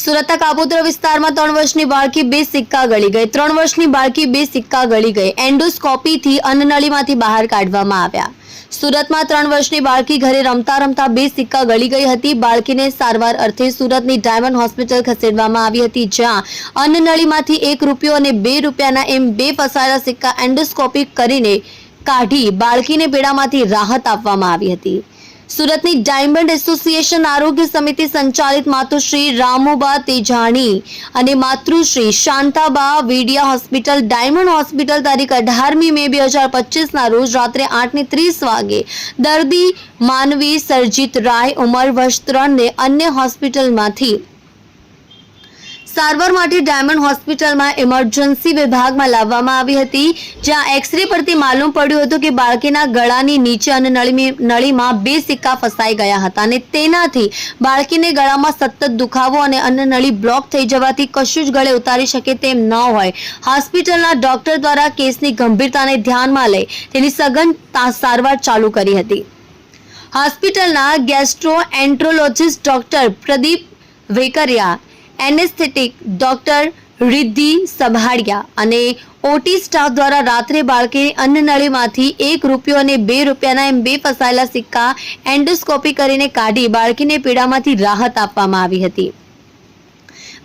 સુરતના કાપોદ્રા વિસ્તારમાં ત્રણ વર્ષની બાળકી બે સિક્કા ગળી ગઈ. ત્રણ વર્ષની બાળકી બે સિક્કા ગળી ગઈ. એન્ડોસ્કોપીથી અન્નનળીમાંથી બહાર કાઢવામાં આવ્યા. સુરતમાં ત્રણ વર્ષની બાળકી ઘરે રમતા રમતા બે સિક્કા ગળી ગઈ હતી. બાળકીને સારવાર અર્થે સુરતની ડાયમંડ હોસ્પિટલ ખસેડવામાં આવી હતી, જ્યાં અન્નનળીમાંથી એક રૂપિયો અને બે રૂપિયાના એમ બે ફસાયેલા સિક્કા એન્ડોસ્કોપી કરીને કાઢી બાળકીને પીડામાંથી રાહત આપવામાં આવી હતી. સુરતની ડાયમંડ એસોસિએશન આરોગ્ય સમિતિ સંચાલિત માતુશ્રી રામુબા તેજાણી અને માતૃશ્રી Shantaba Vidiya hospital, diamond hospital તારીખ અઢારમી મે બે હજાર પચીસના રોજ રાત્રે આઠને ત્રીસ વાગે દર્દી માનવી સરજીત રાય ઉંમર વર્ષ ત્રણને અન્ય હોસ્પિટલમાંથી સારવાર માટે ડાયમંડ હોસ્પિટલમાં ઇમરજન્સી વિભાગમાં લાવવામાં આવી હતી, જ્યાં એક્સરે પરથી માલુમ પડ્યું હતું કે બાળકીના ગળાની નીચે અને નળી નળીમાં બે સિક્કા ફસાઈ ગયા હતા અને તેનાથી બાળકીને ગળામાં સતત દુખાવો અને અન્ન નળી બ્લોક થઈ જવાથી કશું જ ગળે ઉતારી શકે તેમ ન હોય. હોસ્પિટલના ડોક્ટર દ્વારા કેસની ગંભીરતાને ધ્યાનમાં લઈ તેની સઘન સારવાર ચાલુ કરી હતી. હોસ્પિટલના gastroenterologist doctor Pradeep Vekariya anaesthetic doctor Riddhi Sabhadiya અને ઓટી સ્ટાફ દ્વારા રાત્રે બાળકે અન્નનળીમાંથી એક રૂપિયો અને બે રૂપિયાના એમ બે ફસાયેલા સિક્કા એન્ડોસ્કોપી કરીને કાઢી બાળકીને પીડામાંથી રાહત આપવામાં આવી હતી.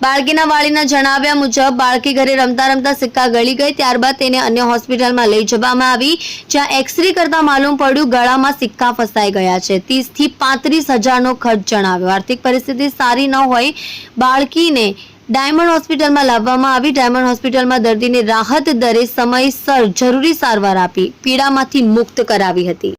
બાળકીના વાળીના જણાવ્યા મુજબ, બાળકી ઘરે રમતા રમતા સિક્કા ગળી ગઈ, ત્યારબાદ તેને અન્ય હોસ્પિટલમાં લઈ જવામાં આવી, જ્યાં એક્સરે કરતા માલુમ પડ્યું ગળામાં સિક્કા ફસાઈ ગયા છે. ત્રીસથી પાંત્રીસ હજારનો ખર્ચ જણાવ્યો. આર્થિક પરિસ્થિતિ સારી ન હોય, બાળકીને ડાયમંડ હોસ્પિટલમાં લાવવામાં આવી. ડાયમંડ હોસ્પિટલમાં દર્દીને રાહત દરે સમયસર જરૂરી સારવાર આપી, પીડામાંથી મુક્ત કરાવી હતી.